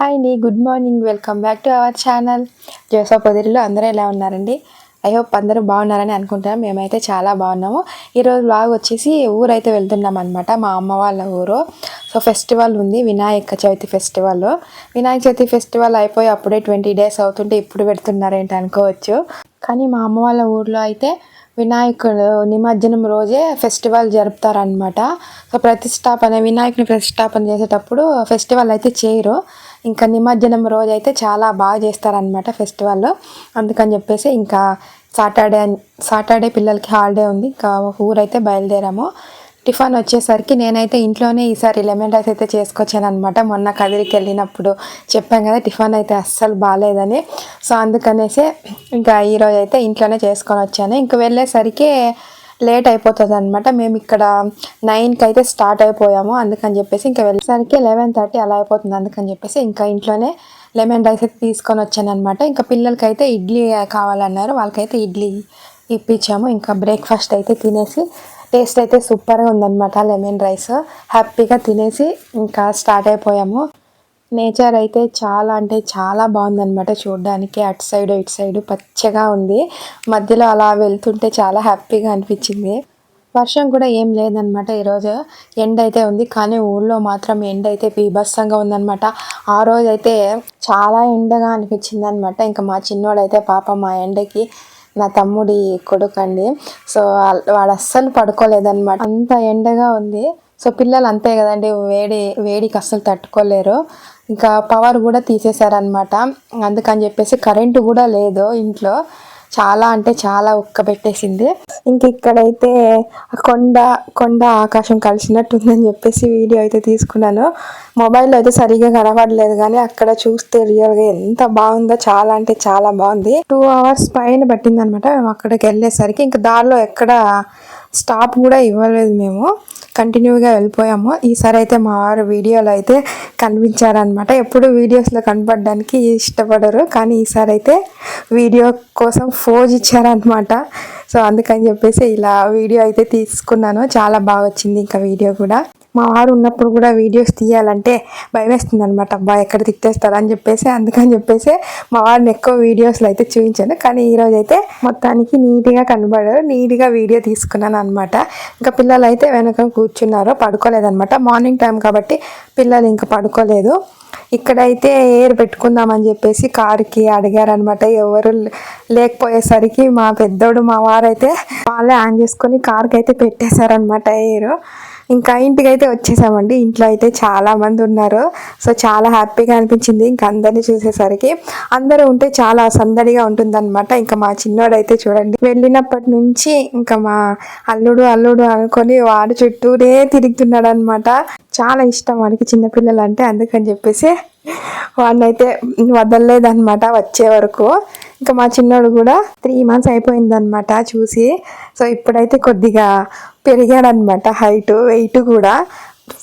Hi అండి good morning welcome back to our channel జోసపొదిరిలో అందరూ ఎలా ఉన్నారండి? ఐ హోప్ అందరూ బాగున్నారని అనుకుంటున్నాం. మేమైతే చాలా బాగున్నాము. ఈరోజు బ్లాగ్ వచ్చేసి ఊరైతే వెళ్తున్నాం అనమాట మా అమ్మ వాళ్ళ ఊరు. సో ఫెస్టివల్ ఉంది. వినాయక చవితి ఫెస్టివల్ వినాయక చవితి ఫెస్టివల్ అయిపోయి అప్పుడే ట్వంటీ డేస్ అవుతుంటే ఇప్పుడు పెడుతున్నారేంటి అనుకోవచ్చు. కానీ మా అమ్మ వాళ్ళ ఊర్లో అయితే వినాయకుడు నిమజ్జనం రోజే ఫెస్టివల్ జరుపుతారనమాట సో ప్రతిష్టాపన వినాయకుని ప్రతిష్టాపన చేసేటప్పుడు ఫెస్టివల్ అయితే చేయరు. ఇంకా నిమజ్జనం రోజు అయితే చాలా బాగా చేస్తారనమాట ఫెస్టివల్లో. అందుకని చెప్పేసి ఇంకా సాటర్డే సాటర్డే పిల్లలకి హాలిడే ఉంది. ఇంకా ఊరైతే బయలుదేరాము. టిఫన్ వచ్చేసరికి నేనైతే ఇంట్లోనే ఈసారి లెమన్ రైస్ అయితే చేసుకొచ్చాను అనమాట మొన్న కదిరికి వెళ్ళినప్పుడు చెప్పాం కదా టిఫన్ అయితే అస్సలు బాగాలేదని. సో అందుకనేసి ఇంకా ఈరోజు అయితే ఇంట్లోనే చేసుకొని వచ్చాను. ఇంక వెళ్ళేసరికి లేట్ అయిపోతుంది అనమాట మేము ఇక్కడ నైన్కి అయితే స్టార్ట్ అయిపోయాము. అందుకని చెప్పేసి ఇంకా వెళ్ళేసరికి లెవెన్ థర్టీ అలా అయిపోతుంది. అందుకని చెప్పేసి ఇంకా ఇంట్లోనే లెమన్ రైస్ అయితే తీసుకొని వచ్చాను అనమాట ఇంకా పిల్లలకి అయితే ఇడ్లీ కావాలన్నారు. వాళ్ళకైతే ఇడ్లీ ఇప్పించాము. ఇంకా బ్రేక్ఫాస్ట్ అయితే తినేసి టేస్ట్ అయితే సూపర్గా ఉందన్నమాట లెమన్ రైస్ హ్యాపీగా తినేసి ఇంకా స్టార్ట్ అయిపోయాము. నేచర్ అయితే చాలా అంటే చాలా బాగుందన్నమాట చూడడానికి. అటు సైడ్ ఇటు సైడ్ పచ్చగా ఉంది. మధ్యలో అలా వెళ్తుంటే చాలా హ్యాపీగా అనిపించింది. వర్షం కూడా ఏం లేదనమాట ఈరోజు. ఎండ అయితే ఉంది కానీ ఊళ్ళో మాత్రం ఎండ అయితే బీభత్సంగా ఉందనమాట ఆ రోజు అయితే చాలా ఎండగా అనిపించింది అనమాట ఇంకా మా చిన్నోడైతే పాప మా ఎండకి నా తమ్ముడి కొడుకు అండి సో వాడు అస్సలు పడుకోలేదన్నమాట. అంత ఎండగా ఉంది. సో పిల్లలు అంతే కదండి వేడి వేడికి అస్సలు తట్టుకోలేరు. ఇంకా పవర్ కూడా తీసేశారనమాట అందుకని చెప్పేసి కరెంటు కూడా లేదు ఇంట్లో. చాలా అంటే చాలా ఉక్క పెట్టేసింది ఇంక ఇక్కడైతే కొండ కొండ ఆకాశం కలిసినట్టు ఉందని చెప్పేసి వీడియో అయితే తీసుకున్నాను. మొబైల్లో అయితే సరిగా కనబడలేదు కానీ అక్కడ చూస్తే రియల్గా ఎంత బాగుందో చాలా అంటే చాలా బాగుంది. టూ అవర్స్ పైన పట్టింది అనమాట మేము అక్కడికి వెళ్ళేసరికి ఇంకా దారిలో ఎక్కడ స్టాప్ కూడా ఇవ్వలేదు మేము. కంటిన్యూగా వెళ్ళిపోయాము. ఈసారి అయితే మా వారు వీడియోలో అయితే కనిపించారనమాట ఎప్పుడు వీడియోస్లో కనపడడానికి ఇష్టపడరు కానీ ఈసారి అయితే వీడియో కోసం ఫోజ్ ఇచ్చారనమాట సో అందుకని చెప్పేసి ఇలా వీడియో అయితే తీసుకున్నాను. చాలా బాగా వచ్చింది ఇంకా వీడియో కూడా. మా వారు ఉన్నప్పుడు కూడా వీడియోస్ తీయాలంటే భయం వేస్తుంది అనమాట అబ్బా ఎక్కడ తిట్టేస్తారా అని చెప్పేసి అందుకని చెప్పేసి మా వారిని ఎక్కువ వీడియోస్లో అయితే చూపించాను. కానీ ఈరోజు అయితే మొత్తానికి నీట్గా కనబడారు. నీట్గా వీడియో తీసుకున్నాను అనమాట ఇంకా పిల్లలు అయితే వెనక కూర్చున్నారు పడుకోలేదనమాట మార్నింగ్ టైం కాబట్టి పిల్లలు ఇంకా పడుకోలేదు. ఇక్కడైతే ఎయిర్ పెట్టుకుందామని చెప్పేసి కారుకి అడిగారనమాట ఎవరు లేకపోయేసరికి మా పెద్దోడు మా వారైతే వాళ్ళే ఆన్ చేసుకొని కార్కి అయితే పెట్టేశారనమాట ఎయిర్ ఇంకా ఇంటికి అయితే వచ్చేసామండి. ఇంట్లో అయితే చాలా మంది ఉన్నారు. సో చాలా హ్యాపీగా అనిపించింది. ఇంకా అందరినీ చూసేసరికి అందరూ ఉంటే చాలా సందడిగా ఉంటుందన్నమాట. ఇంకా మా చిన్నోడైతే చూడండి. వెళ్ళినప్పటి నుంచి ఇంకా మా అల్లుడు అల్లుడు అనుకొని వాడు చుట్టూనే తిరుగుతున్నాడు అనమాట చాలా ఇష్టం వాడికి చిన్నపిల్లలు అంటే అందుకని చెప్పేసి వాడినైతే వదలలేదనమాట వచ్చే వరకు. ఇంకా మా చిన్నోడు కూడా త్రీ మంత్స్ అయిపోయిందనమాట చూసి. సో ఇప్పుడైతే కొద్దిగా పెరిగాడనమాట హైట్ వెయిట్ కూడా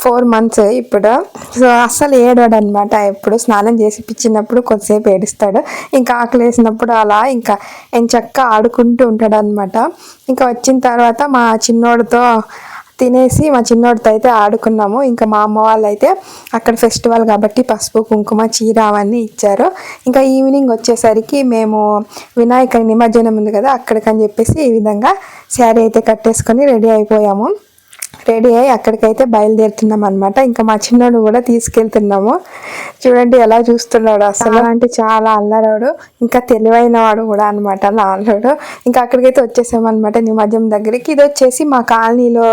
ఫోర్ మంత్స్ ఇప్పుడు. సో అస్సలు ఏడాడు అనమాట ఎప్పుడు. స్నానం చేసి పిచ్చినప్పుడు కొద్దిసేపు ఏడుస్తాడు. ఇంకా ఆకలి వేసినప్పుడు అలా ఇంకా ఎంచక్క ఆడుకుంటూ ఉంటాడు అనమాట ఇంకా వచ్చిన తర్వాత మా చిన్నోడితో తినేసి మా చిన్నోడితో అయితే ఆడుకున్నాము. ఇంకా మా అమ్మ వాళ్ళు అయితే అక్కడ ఫెస్టివల్ కాబట్టి పసుపు కుంకుమ చీర అవన్నీ ఇచ్చారు. ఇంకా ఈవినింగ్ వచ్చేసరికి మేము వినాయక నిమజ్జనం ఉంది కదా అక్కడికని చెప్పేసి ఈ విధంగా శారీ అయితే కట్టేసుకొని రెడీ అయిపోయాము. రెడీ అయ్యి అక్కడికైతే బయలుదేరుతున్నాం అనమాట ఇంకా మా చిన్నోడు కూడా తీసుకెళ్తున్నాము. చూడండి ఎలా చూస్తున్నాడు అసలు. అంటే చాలా అల్లరాడు ఇంకా తెలివైన వాడు కూడా అనమాట నాలుడు ఇంకా అక్కడికైతే వచ్చేసామన్నమాట నిమజ్జం దగ్గరికి. ఇది వచ్చేసి మా కాలనీలో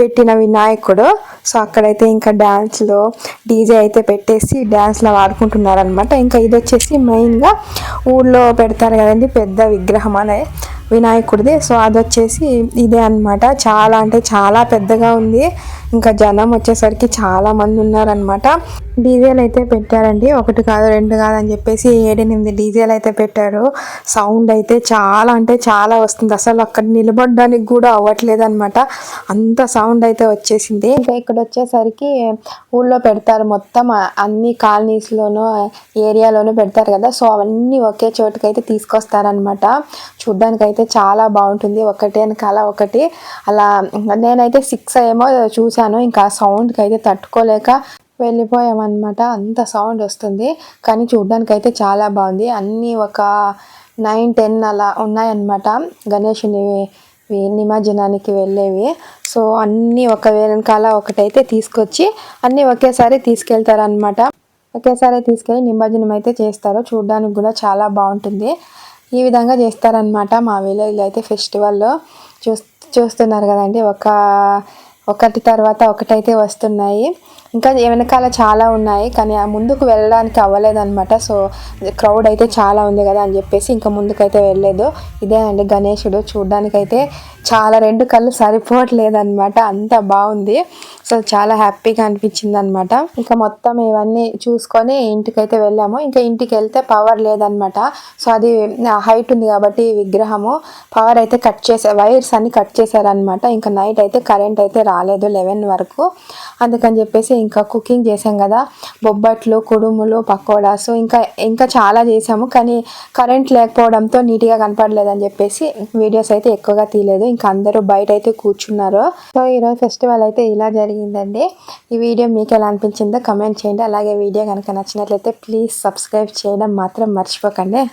పెట్టిన వినాయకుడు. సో అక్కడైతే ఇంకా డ్యాన్స్లో డీజే అయితే పెట్టేసి డ్యాన్స్లో వాడుకుంటున్నారనమాట ఇంకా ఇది వచ్చేసి మెయిన్గా ఊళ్ళో పెడతారు కదండి పెద్ద విగ్రహం అనేది వినాయకుడిది. సో అది వచ్చేసి ఇదే అనమాట చాలా అంటే చాలా పెద్దగా ఉంది. ఇంకా జనం వచ్చేసరికి చాలా మంది ఉన్నారనమాట డీజేలు అయితే పెట్టారండి. ఒకటి కాదు రెండు కాదు అని చెప్పేసి ఏడెనిమిది డీజేలు అయితే పెట్టారు. సౌండ్ అయితే చాలా అంటే చాలా వస్తుంది. అసలు అక్కడ నిలబడడానికి కూడా అవ్వట్లేదు అనమాట అంత సౌండ్ అయితే వచ్చేసింది. ఇంకా ఇక్కడ వచ్చేసరికి ఊళ్ళో పెడతారు మొత్తం. అన్ని కాలనీస్లోనూ ఏరియాలోనూ పెడతారు కదా. సో అవన్నీ ఒకే చోటుకైతే తీసుకొస్తారనమాట చూడ్డానికి అయితే చాలా బాగుంటుంది. ఒకటి వెనకాల ఒకటి. అలా నేనైతే సిక్స్ ఏమో చూశాను. ఇంకా సౌండ్కి అయితే తట్టుకోలేక వెళ్ళిపోయామన్నమాట. అంత సౌండ్ వస్తుంది. కానీ చూడ్డానికి అయితే చాలా బాగుంది. అన్నీ ఒక నైన్ టెన్ అలా ఉన్నాయన్నమాట. గణేషుని నిమజ్జనానికి వెళ్ళేవి. సో అన్నీ ఒక వెనకాల ఒకటైతే తీసుకొచ్చి అన్నీ ఒకేసారి తీసుకెళ్తారనమాట ఒకేసారి తీసుకెళ్ళి నిమజ్జనం అయితే చేస్తారు. చూడడానికి కూడా చాలా బాగుంటుంది. ఈ విధంగా చేస్తారనమాట మా విలేజ్లో అయితే ఫెస్టివల్లో చూస్ చూస్తున్నారు కదండి ఒక ఒకటి తర్వాత ఒకటైతే వస్తున్నాయి. ఇంకా వెనకాల చాలా ఉన్నాయి కానీ ఆ ముందుకు వెళ్ళడానికి అవ్వలేదన్నమాట. సో క్రౌడ్ అయితే చాలా ఉంది కదా అని చెప్పేసి ఇంకా ముందుకైతే వెళ్ళలేదు. ఇదే అండి గణేషుడు. చూడ్డానికైతే చాలా రెండు కళ్ళు సరిపోవట్లేదన్నమాట. అంత బాగుంది. సో చాలా హ్యాపీగా అనిపించింది అనమాట ఇంకా మొత్తం ఇవన్నీ చూసుకొని ఇంటికైతే వెళ్ళాము. ఇంకా ఇంటికి వెళ్తే పవర్ లేదనమాట సో అది హైట్ ఉంది కాబట్టి విగ్రహము పవర్ అయితే కట్ చేసే వైర్స్ అన్ని కట్ చేశారనమాట ఇంకా నైట్ అయితే కరెంట్ అయితే రాలేదు లెవెన్ వరకు. అందుకని చెప్పేసి ఇంకా కుకింగ్ చేసాం కదా. బొబ్బట్లు కుడుములు పకోడాస్ ఇంకా ఇంకా చాలా చేసాము కానీ కరెంట్ లేకపోవడంతో నీట్గా కనపడలేదని చెప్పేసి వీడియోస్ అయితే ఎక్కువగా తీయలేదు. ఇంకా అందరూ బయట అయితే కూర్చున్నారు. సో ఈరోజు ఫెస్టివల్ అయితే ఇలా జరిగిందండి. ఈ వీడియో మీకు ఎలా అనిపించిందో కమెంట్ చేయండి. అలాగే వీడియో కనుక నచ్చినట్లయితే ప్లీజ్ సబ్స్క్రైబ్ చేయడం మాత్రం మర్చిపోకండి.